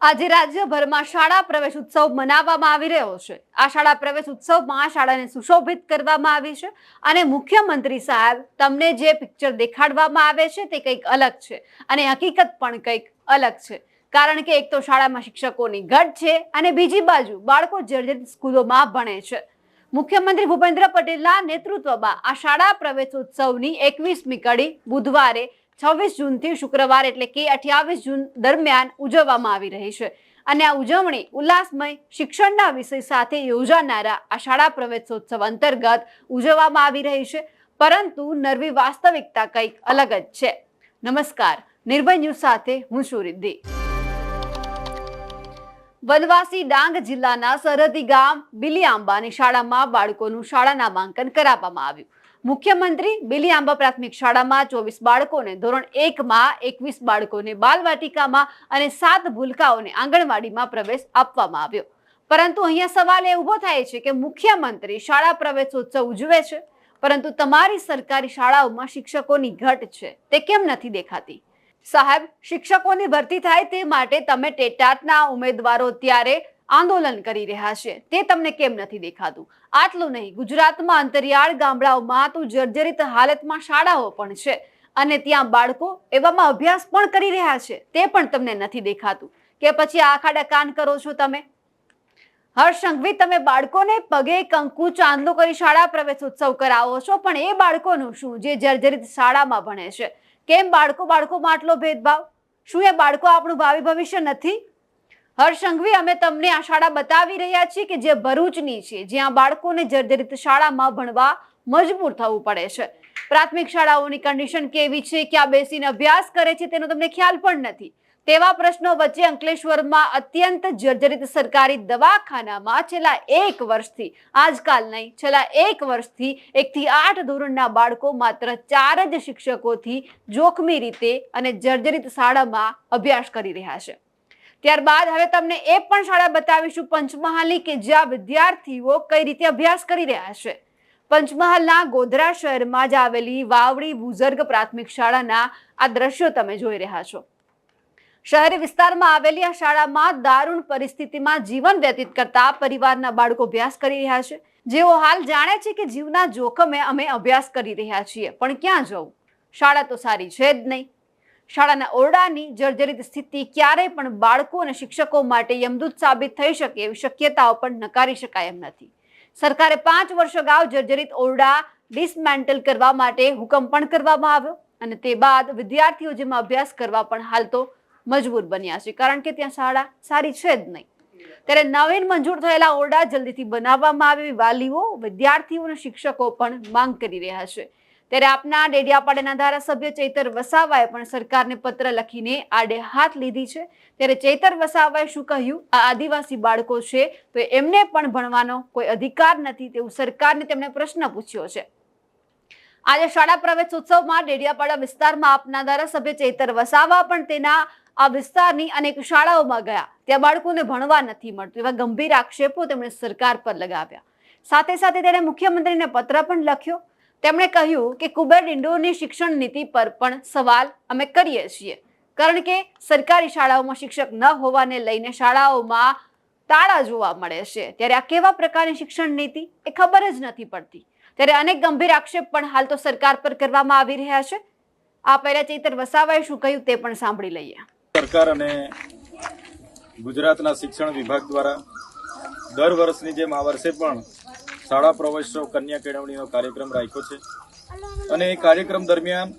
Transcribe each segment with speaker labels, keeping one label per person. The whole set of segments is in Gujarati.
Speaker 1: આજે રાજ્યભરમાં શાળા પ્રવેશ ઉત્સવ મનાવવામાં આવી રહ્યો છે. આ શાળા પ્રવેશ ઉત્સવમાં શાળાને સુશોભિત કરવામાં આવી છે અને મુખ્યમંત્રી સાહેબ તમને જે પિક્ચર દેખાડવામાં આવે છે તે કંઈક અલગ છે અને હકીકત પણ કંઈક અલગ છે. કારણ કે એક તો શાળામાં શિક્ષકોની ઘટ છે અને બીજી બાજુ બાળકો જર્જરિત સ્કૂલોમાં ભણે છે. મુખ્યમંત્રી ભૂપેન્દ્ર પટેલના નેતૃત્વમાં આ શાળા પ્રવેશ ઉત્સવની એકવીસમી કડી બુધવારે છવ્વીસ જૂનથી શુક્રવાર એટલે કે અઠ્યાવીસ જૂન દરમિયાન ઉજવવામાં આવી રહી છે. અને આ ઉજવણી ઉલ્લાસમય શિક્ષણના વિષય સાથે યોજાનારા આ શાળા પ્રવેશોત્સવ અંતર્ગત ઉજવવામાં આવી રહી છે. પરંતુ નરવી વાસ્તવિકતા કંઈક અલગ જ છે. નમસ્કાર, નિર્ભય ન્યૂઝ સાથે હું છું વનવાસી ડાંગ જિલ્લાના સરહદી ગામ બિલિયાંબાની શાળામાં બાળકોનું શાળા નામાંકન કરાવવામાં આવ્યું. મુખ્યમંત્રી બિલિયાંબા પ્રાથમિક શાળામાં ચોવીસ બાળકોને ધોરણ એકમાં એકવીસ બાળકોને બાલવાટિકામાં અને સાત ભૂલકાઓને આંગણવાડીમાં પ્રવેશ આપવામાં આવ્યો. પરંતુ અહીંયા સવાલ એ ઊભો થાય છે કે મુખ્યમંત્રી શાળા પ્રવેશોત્સવ ઉજવે છે? પરંતુ તમારી સરકારી શાળાઓમાં શિક્ષકોની ઘટ છે, તે કેમ નથી દેખાતી? સાહેબ, શિક્ષકોની ભરતી થાય તે માટે તમે ટેટાટના ઉમેદવારો ત્યારે આંદોલન કરી રહ્યા છે. તે તમને કેમ નથી દેખાતું? આટલું નહીં. ગુજરાતમાં અંતરિયાળ ગામડાઓમાં તો જર્જરિત હાલતમાં શાળાઓ પણ છે. અને ત્યાં બાળકો એવામાં અભ્યાસ પણ કરી રહ્યા છે. તે પણ તમને નથી દેખાતું. કે પછી આખા કાન કરો છો તમે? હર્ષંઘવી તમે બાળકોને પગે કંકુ ચાંદલો કરી શાળા પ્રવેશ ઉત્સવ કરાવો છો, પણ એ બાળકોનું શું? જે જર્જરિત શાળામાં ભણે છે. કેમ બાળકો બાળકોમાં આટલો ભેદભાવ? શું એ બાળકો આપણું ભાવિ ભવિષ્ય નથી? હર્ષ સંઘવી, અમે તમને આ શાળા બતાવી રહ્યા છીએ કે જે ભરૂચની છે, જ્યાં બાળકોને જર્જરિત શાળામાં ભણવા મજબૂર થવું પડે છે. પ્રાથમિક શાળાઓની કન્ડિશન કેવી છે, ક્યાં બેસીને અભ્યાસ કરે છે, તેનો તમને ખ્યાલ પણ નથી. તેવા પ્રશ્નો વચ્ચે અંકલેશ્વરમાં અત્યંત જર્જરિત સરકારી દવાખાનામાં છેલ્લા એક વર્ષથી આજકાલ નહીં છેલ્લા એક વર્ષથી એકથી આઠ ધોરણના બાળકો માત્ર ચાર જ શિક્ષકોથી જોખમી રીતે અને જર્જરિત શાળામાં અભ્યાસ કરી રહ્યા છે. ત્યારબાદ હવે તમને એ પણ શાળા બતાવીશું પંચમહાલની કે જ્યાં વિદ્યાર્થીઓ કઈ રીતે અભ્યાસ કરી રહ્યા છે. પંચમહાલના ગોધરા શહેરમાં જ આવેલી વાવડી બુઝર્ગ પ્રાથમિક શાળાના આ દ્રશ્યો તમે જોઈ રહ્યા છો. શહેરી વિસ્તારમાં આવેલી આ શાળામાં દારૂણ પરિસ્થિતિમાં જીવન વ્યતીત કરતા પરિવારના બાળકો અભ્યાસ કરી રહ્યા છે. જેઓ હાલ જાણે છે કે જીવના જોખમે અમે અભ્યાસ કરી રહ્યા છીએ, પણ ક્યાં જવું? શાળા તો સારી છે જ નહીં. શાળાના ઓરડાની જર્જરિત સ્થિતિ ક્યારેય પણ બાળકો અને શિક્ષકો માટે યમદૂત સાબિત થઈ શકે એવી શક્યતાઓ પણ નકારી શકાય એમ નથી. સરકારે પાંચ વર્ષ અગાઉ જર્જરિત ઓરડા ડિસમેન્ટલ કરવા માટે હુકમ પણ કરવામાં આવ્યો અને તે બાદ વિદ્યાર્થીઓ જેમાં અભ્યાસ કરવા પણ હાલ તો મજબૂર બન્યા છે. કારણ કે ત્યાં શાળા સારી છે જ નહીં. ત્યારે નવીન મંજૂર થયેલા ઓરડા જલ્દીથી બનાવવામાં આવે વાલીઓ વિદ્યાર્થીઓ અને શિક્ષકો પણ માંગ કરી રહ્યા છે. ત્યારે આપના ડેડિયાપાડાના ધારાસભ્ય ચૈતર વસાવાએ પણ સરકારને પત્ર લખીને આડે હાથ લીધી છે. ત્યારે ચૈતર વસાવાએ શું કહ્યું? આ આદિવાસી બાળકો છે, તો એમને પણ ભણવાનો કોઈ અધિકાર નથી તેવું સરકારને તેમણે પ્રશ્ન પૂછ્યો છે. આજે શાળા પ્રવેશ ઉત્સવમાં ડેડિયાપાડા વિસ્તારમાં આપના ધારાસભ્ય ચૈતર વસાવા પણ તેના આ વિસ્તારની અનેક શાળાઓમાં ગયા. ત્યાં બાળકોને ભણવા નથી મળતું એવા ગંભીર આક્ષેપો તેમણે સરકાર પર લગાવ્યા. સાથે સાથે તેણે મુખ્યમંત્રીને પત્ર પણ લખ્યો. તેમણે કહ્યું કે કુબેર ડિંડોરની શિક્ષણ નીતિ પર પણ સવાલ અમે કરીએ છીએ. કારણ કે સરકારી શાળાઓમાં શિક્ષક ન હોવાને લઈને શાળાઓમાં તાળા જોવા મળે છે. ત્યારે આ કેવા પ્રકારની શિક્ષણ નીતિ? એ ખબર જ નથી પડતી. ત્યારે અનેક ગંભીર આક્ષેપ પણ હાલ તો સરકાર પર કરવામાં આવી રહ્યા છે. આ પહેલા ચૈતર વસાવાએ શું કહ્યું તે પણ સાંભળી લઈએ.
Speaker 2: સરકાર અને ગુજરાતના શિક્ષણ વિભાગ દ્વારા દર વર્ષની જેમ આ વર્ષે પણ શાળા પ્રવેશો કન્યા કેળવણીનો કાર્યક્રમ રાખ્યો છે. અને એ કાર્યક્રમ દરમિયાન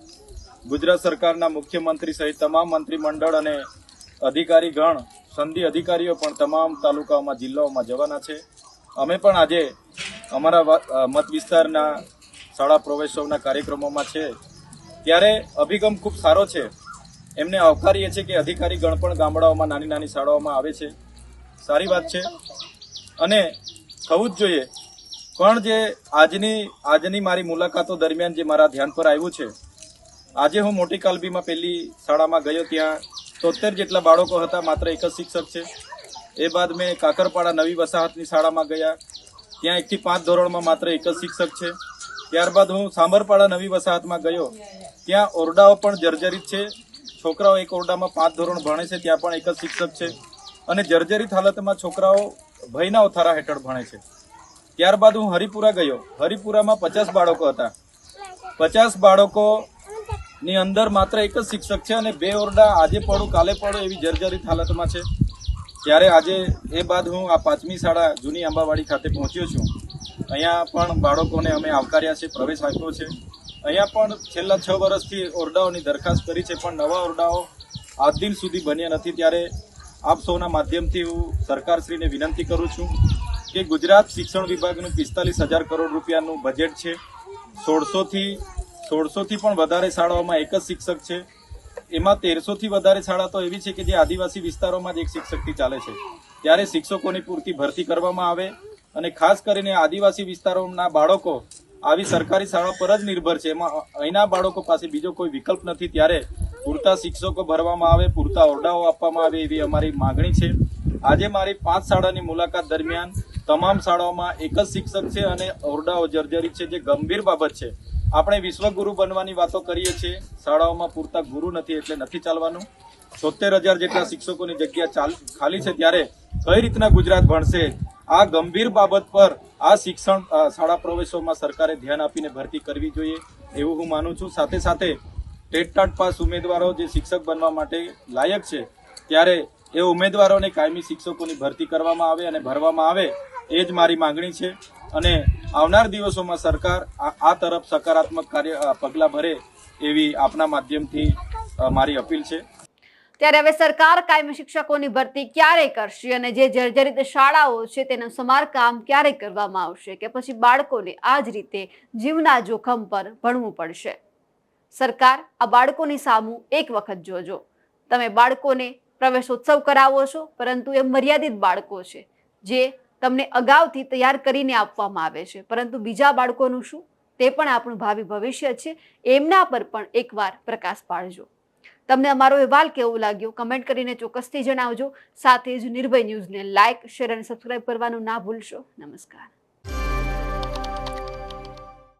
Speaker 2: ગુજરાત સરકારના મુખ્યમંત્રી સહિત તમામ મંત્રીમંડળ અને અધિકારીગણ સંધિ અધિકારીઓ પણ તમામ તાલુકાઓમાં, જિલ્લાઓમાં જવાના છે. અમે પણ આજે અમારા મત વિસ્તારના શાળા પ્રવેશોના કાર્યક્રમોમાં છે. ત્યારે અભિગમ ખૂબ સારો છે. એમને આવકારીએ છીએ કે અધિકારી ગણ પણ ગામડાઓમાં નાની નાની શાળાઓમાં આવે છે. સારી વાત છે. અને થવું જ જોઈએ પણ જે આજની આજની મારી મુલાકાતો દરમિયાન જે મારા ધ્યાન પર આવ્યું છે, આજે હું મોટી કાલબીમાં પહેલી શાળામાં ગયો ત્યાં તોતેર જેટલા બાળકો હતા, માત્ર એક જ શિક્ષક છે. એ બાદ મેં કાકરપાડા નવી વસાહતની શાળામાં ગયા. ત્યાં એકથી પાંચ ધોરણમાં માત્ર એક જ શિક્ષક છે. ત્યારબાદ હું સાંભરપાડા નવી વસાહતમાં ગયો. ત્યાં ઓરડાઓ પણ જર્જરિત છે. છોકરાઓ એક ઓરડામાં પાંચ ધોરણ ભણે છે, ત્યાં પણ એક જ શિક્ષક છે. અને જર્જરિત હાલતમાં છોકરાઓ ભયના ઓથારા હેઠળ ભણે છે. ત્યારબાદ હું હરિપુરા ગયો. હરિપુરામાં પચાસ બાળકો હતા. પચાસ બાળકોની અંદર માત્ર એક જ શિક્ષક છે અને બે ઓરડા આજે પડું, કાલે પડું એવી જર્જરિત હાલતમાં છે. ત્યારે આજે એ બાદ હું આ પાંચમી શાળા જૂની આંબાવાડી ખાતે પહોંચ્યો છું. અહીંયા પણ બાળકોને અમે આવકાર્યા છે, પ્રવેશ આપ્યો છે. અહીંયા પણ છેલ્લા છ વર્ષથી ઓરડાઓની દરખાસ્ત કરી છે, પણ નવા ઓરડાઓ આજ દિન સુધી બન્યા નથી. ત્યારે આપ સૌના માધ્યમથી હું સરકારશ્રીને વિનંતી કરું છું કે ગુજરાત શિક્ષણ વિભાગનું પિસ્તાલીસ હજાર કરોડ રૂપિયાનું બજેટ છે. સોળસોથી સોળસોથી પણ વધારે શાળાઓમાં એક જ શિક્ષક છે. એમાં તેરસોથી વધારે શાળા તો એવી છે કે જે આદિવાસી વિસ્તારોમાં જ એક શિક્ષકથી ચાલે છે. ત્યારે શિક્ષકોની પૂરતી ભરતી કરવામાં આવે અને ખાસ કરીને આદિવાસી વિસ્તારોના બાળકો આવી સરકારી શાળા પર જ નિર્ભર છે. એમાં અહીંના બાળકો પાસે બીજો કોઈ વિકલ્પ નથી. ત્યારે પૂરતા શિક્ષકો ભરવામાં આવે, પૂરતા ઓરડાઓ આપવામાં આવે એવી અમારી માગણી છે. આજે મારી પાંચ શાળાની મુલાકાત દરમિયાન તમામ શાળાઓમાં એક જ શિક્ષક છે અને ઓરડાઓ જર્જરિત છે, જે ગંભીર બાબત છે. આપણે વિશ્વગુરુ બનવાની વાતો કરીએ છીએ. શાળાઓમાં પૂરતા ગુરુ નથી એટલે નથી ચાલવાનું. છોતેર હજાર જેટલા શિક્ષકોની જગ્યા ખાલી છે ત્યારે કઈ રીતના ગુજરાત ભણશે? આ ગંભીર બાબત પર આ શિક્ષણ શાળા પ્રવેશોમાં સરકારે ધ્યાન આપીને ભરતી કરવી જોઈએ એવું હું માનું છું. સાથે સાથે ટાટ પાસ ઉમેદવારો જે શિક્ષક બનવા માટે લાયક છે, ત્યારે એ ઉમેદવારોને કાયમી શિક્ષકોની ભરતી કરવામાં આવે અને ભરવામાં આવે એ જ મારી માંગણી છે. અને આવનાર દિવસોમાં સરકાર આ તરફ સકારાત્મક કાર્ય પગલાં ભરે એવી આપના માધ્યમથી મારી અપીલ છે.
Speaker 1: ત્યારે હવે સરકાર કાયમી શિક્ષકોની ભરતી ક્યારે કરશે અને જે જર્જરિત શાળાઓ છે તેનું સમારકામ ક્યારે કરવામાં આવશે કે પછી બાળકોને આ જ રીતે જીવના જોખમ પર ભણવું પડશે? સરકાર આ બાળકોની સામું એક વખત જોજો. તમે બાળકોને પ્રવેશોત્સવ કરાવો છો, પરંતુ એ મર્યાદિત બાળકો છે, જે તમને અગાઉથી તૈયાર કરીને આપવામાં આવે છે. પરંતુ બીજા બાળકોનું શું? તે પણ આપણું ભાવિ ભવિષ્ય છે. એમના પર પણ એકવાર પ્રકાશ પાડજો. તમને અમારો અહેવાલ કેવો લાગ્યો? કમેન્ટ કરીને ચોક્કસથી જણાવજો. સાથે જ નિર્ભય ન્યૂઝને લાઇક શેર અને સબસ્ક્રાઇબ કરવાનું ના ભૂલશો. નમસ્કાર.